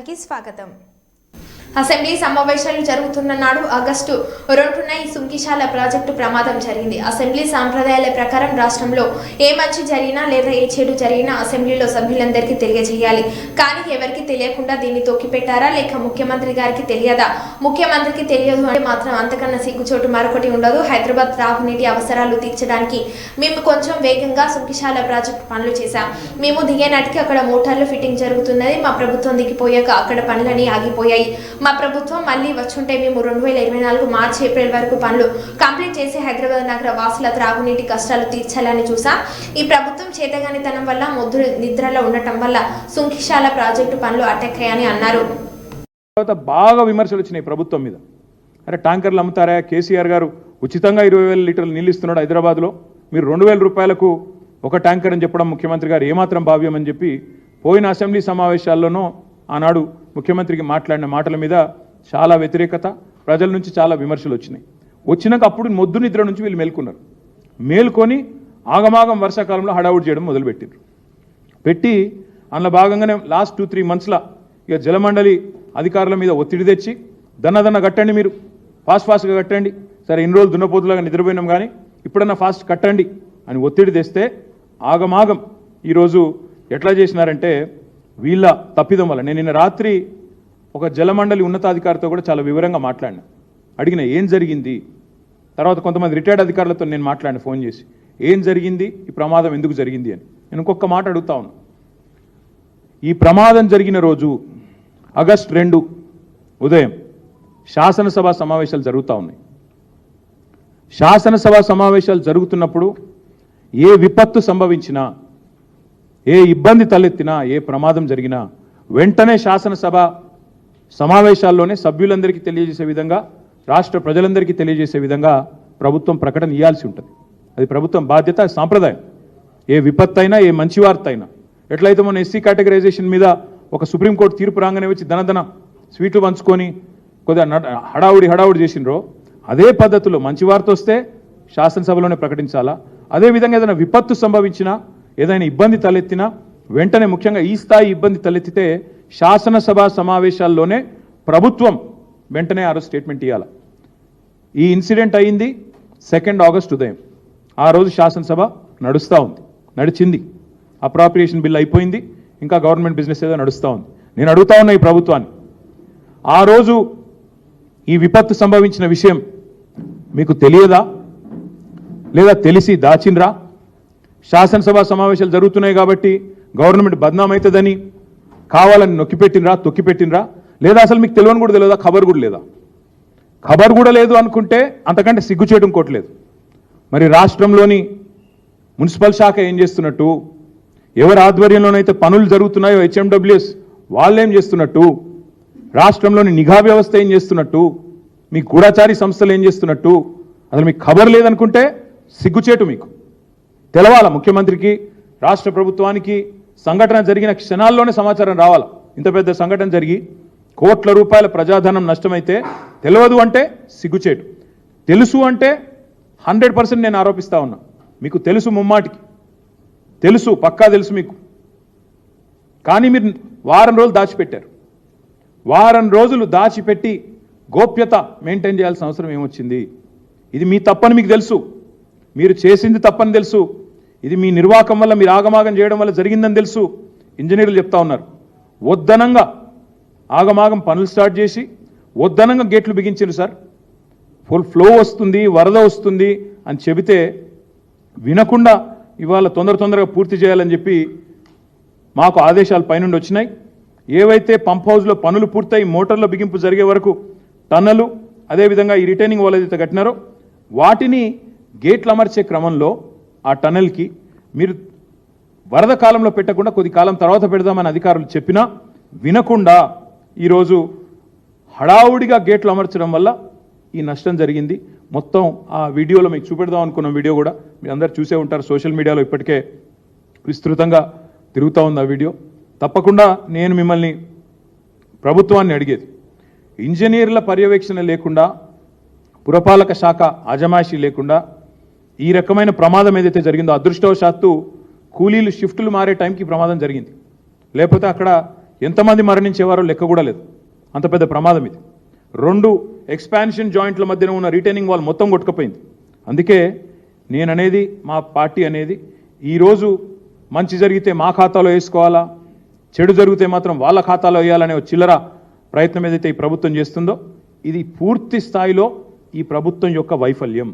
ఛానల్కి స్వాగతం అసెంబ్లీ సమావేశాలు జరుగుతున్న నాడు ఆగస్టు రెండున ఈ సుంకిశాల ప్రాజెక్టు ప్రమాదం జరిగింది. అసెంబ్లీ సాంప్రదాయాల ప్రకారం రాష్ట్రంలో ఏ మంచి జరిగినా లేదా ఏ చెడు జరిగినా అసెంబ్లీలో సభ్యులందరికీ తెలియజేయాలి. కానీ ఎవరికి తెలియకుండా దీన్ని తొక్కిపెట్టారా? లేక ముఖ్యమంత్రి గారికి తెలియదా? ముఖ్యమంత్రికి తెలియదు అంటే మాత్రం అంతకన్నా సిగ్గుచోటు మరొకటి ఉండదు. హైదరాబాద్ త్రాగునీటి అవసరాలు తీర్చడానికి మేము కొంచెం వేగంగా సుంకిశాల ప్రాజెక్టు పనులు చేశాం. మేము దిగే నాటికి అక్కడ మోటార్లు ఫిట్టింగ్ జరుగుతున్నది. మా ప్రభుత్వం దిగిపోయాక అక్కడ పనులన్నీ ఆగిపోయాయి. మా ప్రభుత్వం మళ్ళీ వచ్చుంటే మేము రెండు వేల ఇరవై నాలుగు మార్చి ఏప్రిల్ వరకు పనులు కంప్లీట్ చేసి హైదరాబాద్ నగర వాసుల త్రాగునీటి కష్టాలు తీర్చాలని చూసాం. ఈ ప్రభుత్వం చేతగానితనం వల్ల మొద్దు నిద్రలో ఉండటం వల్ల సుంకిశాల ప్రాజెక్టు పనులు అటెక్కాయని అన్నారు. తర్వాత బాగా విమర్శలు వచ్చినాయి ప్రభుత్వం మీద. అరే ట్యాంకర్లు అమ్ముతారా? కేసీఆర్ గారు ఉచితంగా ఇరవై వేల లీటర్లు నీళ్ళు ఇస్తున్నాడు హైదరాబాద్లో. మీరు రెండు వేల రూపాయలకు ఒక ట్యాంకర్ అని చెప్పడం ముఖ్యమంత్రి గారు ఏమాత్రం భావ్యం అని చెప్పి పోయిన అసెంబ్లీ సమావేశాల్లోనూ ఆనాడు ముఖ్యమంత్రికి మాట్లాడిన మాటల మీద చాలా వ్యతిరేకత ప్రజల నుంచి చాలా విమర్శలు వచ్చినాయి. వచ్చినాక అప్పుడు మొద్దు నిద్ర నుంచి వీళ్ళు మేల్కొన్నారు. మేల్కొని ఆగమాగం వర్షాకాలంలో హడావుడి చేయడం మొదలుపెట్టారు పెట్టి అందులో భాగంగానే లాస్ట్ టూ త్రీ మంత్స్లో ఇక జలమండలి అధికారుల మీద ఒత్తిడి తెచ్చి దన్న దన్న కట్టండి మీరు. ఫాస్ట్ ఫాస్ట్గా కట్టండి. సరే ఇన్ని రోజులు దున్నపోతులాగా నిద్రపోయినాం కానీ ఇప్పుడన్నా ఫాస్ట్ కట్టండి అని ఒత్తిడి తెస్తే ఆగమాగం ఈరోజు ఎట్లా చేసినారంటే వీళ్ళ తప్పిదం వల్ల. నేను నిన్న రాత్రి ఒక జలమండలి ఉన్నతాధికారితో కూడా చాలా వివరంగా మాట్లాడినా. అడిగిన ఏం జరిగింది? తర్వాత కొంతమంది రిటైర్డ్ అధికారులతో నేను మాట్లాడిన ఫోన్ చేసి. ఏం జరిగింది? ఈ ప్రమాదం ఎందుకు జరిగింది? అని. నేను ఇంకొక మాట అడుగుతా ఉన్నా. ఈ ప్రమాదం జరిగిన రోజు ఆగస్ట్ రెండు ఉదయం శాసనసభ సమావేశాలు జరుగుతూ ఉన్నాయి. శాసనసభ సమావేశాలు జరుగుతున్నప్పుడు ఏ విపత్తు సంభవించినా ఏ ఇబ్బంది తలెత్తినా ఏ ప్రమాదం జరిగినా వెంటనే శాసనసభ సమావేశాల్లోనే సభ్యులందరికీ తెలియజేసే విధంగా రాష్ట్ర ప్రజలందరికీ తెలియజేసే విధంగా ప్రభుత్వం ప్రకటన ఇవ్వాల్సి ఉంటుంది. అది ప్రభుత్వం బాధ్యత సాంప్రదాయం. ఏ విపత్తు అయినా ఏ మంచి వార్త అయినా ఎట్లయితే మన ఎస్సీ కేటగరైజేషన్ మీద ఒక సుప్రీంకోర్టు తీర్పు రాగానే వచ్చి ధనధన స్వీట్లు పంచుకొని కొద్దిగా హడావుడి హడావుడి చేసిండ్రో అదే పద్ధతిలో మంచి వార్త వస్తే శాసనసభలోనే ప్రకటించాలా? అదేవిధంగా ఏదైనా విపత్తు సంభవించినా ఏదైనా ఇబ్బంది తలెత్తినా వెంటనే ముఖ్యంగా ఈ స్థాయి ఇబ్బంది తలెత్తితే శాసనసభ సమావేశాల్లోనే ప్రభుత్వం వెంటనే ఆ రోజు స్టేట్మెంట్ ఇవ్వాలి ఈ ఇన్సిడెంట్ అయింది సెకండ్ ఆగస్ట్ ఉదయం. ఆ రోజు శాసనసభ నడుస్తూ ఉంది. నడిచింది. అప్రాప్రియేషన్ బిల్ అయిపోయింది. ఇంకా గవర్నమెంట్ బిజినెస్ ఏదో నడుస్తూ ఉంది. నేను అడుగుతా ఉన్నా ఈ ప్రభుత్వాన్ని. ఆ రోజు ఈ విపత్తు సంభవించిన విషయం మీకు తెలియదా? లేదా తెలిసి దాచిండ్రా? శాసనసభ సమావేశాలు జరుగుతున్నాయి కాబట్టి గవర్నమెంట్ బద్నాం అవుతుందని కావాలని నొక్కిపెట్టినరా తొక్కిపెట్టినరా లేదా అసలు మీకు తెలియని కూడా తెలియదా? ఖబర్ కూడా లేదా? ఖబర్ కూడా లేదు అనుకుంటే అంతకంటే సిగ్గు చేయడం కోట్లేదు మరి రాష్ట్రంలోని మున్సిపల్ శాఖ ఏం చేస్తున్నట్టు? ఎవరి ఆధ్వర్యంలోనైతే పనులు జరుగుతున్నాయో హెచ్ఎండబ్ల్యూఎస్ వాళ్ళేం చేస్తున్నట్టు? రాష్ట్రంలోని నిఘా వ్యవస్థ ఏం చేస్తున్నట్టు? మీ గూఢచారి సంస్థలు ఏం చేస్తున్నట్టు? అసలు మీకు ఖబర్ లేదనుకుంటే సిగ్గుచేటు మీకు. తెలవాల ముఖ్యమంత్రికి రాష్ట్ర ప్రభుత్వానికి? సంఘటన జరిగిన క్షణాల్లోనే సమాచారం రావాలి? ఇంత పెద్ద సంఘటన జరిగి కోట్ల రూపాయల ప్రజాధనం నష్టమైతే తెలియదు అంటే సిగ్గుచేటు. తెలుసు అంటే హండ్రెడ్ పర్సెంట్ నేను ఆరోపిస్తా ఉన్నా. మీకు తెలుసు ముమ్మాటికి. తెలుసు పక్కా తెలుసు మీకు. కానీ మీరు వారం రోజులు దాచిపెట్టారు. వారం రోజులు దాచిపెట్టి గోప్యత మెయింటైన్ చేయాల్సిన అవసరం ఏమొచ్చింది? ఇది మీ తప్పని మీకు తెలుసు. మీరు చేసింది తప్పని తెలుసు. ఇది మీ నిర్వాహకం వల్ల మీరు ఆగమాగం చేయడం వల్ల జరిగిందని తెలుసు. ఇంజనీర్లు చెప్తా ఉన్నారు. వద్దనంగా ఆగమాగం పనులు స్టార్ట్ చేసి వద్దనంగా గేట్లు బిగించారు సార్. ఫుల్ ఫ్లో వస్తుంది వరద వస్తుంది అని చెబితే వినకుండా ఇవాళ తొందర తొందరగా పూర్తి చేయాలని చెప్పి మాకు ఆదేశాలు పైనుండి వచ్చినాయి. ఏవైతే పంప్ హౌస్లో పనులు పూర్తయి మోటార్ల బిగింపు జరిగే వరకు టన్నలు అదేవిధంగా ఈ రిటైనింగ్ వాళ్ళు ఏదైతే కట్టినారో వాటిని గేట్లు అమర్చే క్రమంలో ఆ టన్నెల్కి మీరు వరద కాలంలో పెట్టకుండా కొద్ది కాలం తర్వాత పెడదామని అధికారులు చెప్పినా వినకుండా ఈరోజు హడావుడిగా గేట్లు అమర్చడం వల్ల ఈ నష్టం జరిగింది. మొత్తం ఆ వీడియోలో మీకు చూపెడదాం అనుకున్న వీడియో కూడా మీరు అందరు చూసే ఉంటారు. సోషల్ మీడియాలో ఇప్పటికే విస్తృతంగా తిరుగుతూ ఉంది ఆ వీడియో. తప్పకుండా నేను మిమ్మల్ని ప్రభుత్వాన్ని అడిగేది ఇంజనీర్ల పర్యవేక్షణ లేకుండా పురపాలక శాఖ అజమాయిషీ లేకుండా ఈ రకమైన ప్రమాదం ఏదైతే జరిగిందో అదృష్టవశాత్తు కూలీలు షిఫ్టులు మారే టైంకి ప్రమాదం జరిగింది. లేకపోతే అక్కడ ఎంతమంది మరణించేవారో లెక్క కూడా లేదు. అంత పెద్ద ప్రమాదం ఇది. రెండు ఎక్స్పాన్షన్ జాయింట్ల మధ్యన ఉన్న రిటైనింగ్ వాల్ మొత్తం కొట్టుకుపోయింది. అందుకే నేననేది మా పార్టీ అనేది ఈరోజు మంచి జరిగితే మా ఖాతాలో వేసుకోవాలా చెడు జరిగితే మాత్రం వాళ్ళ ఖాతాలో వేయాలనే ఒక చిల్లర ప్రయత్నం ఏదైతే ఈ ప్రభుత్వం చేస్తుందో ఇది పూర్తి స్థాయిలో ఈ ప్రభుత్వం యొక్క వైఫల్యం.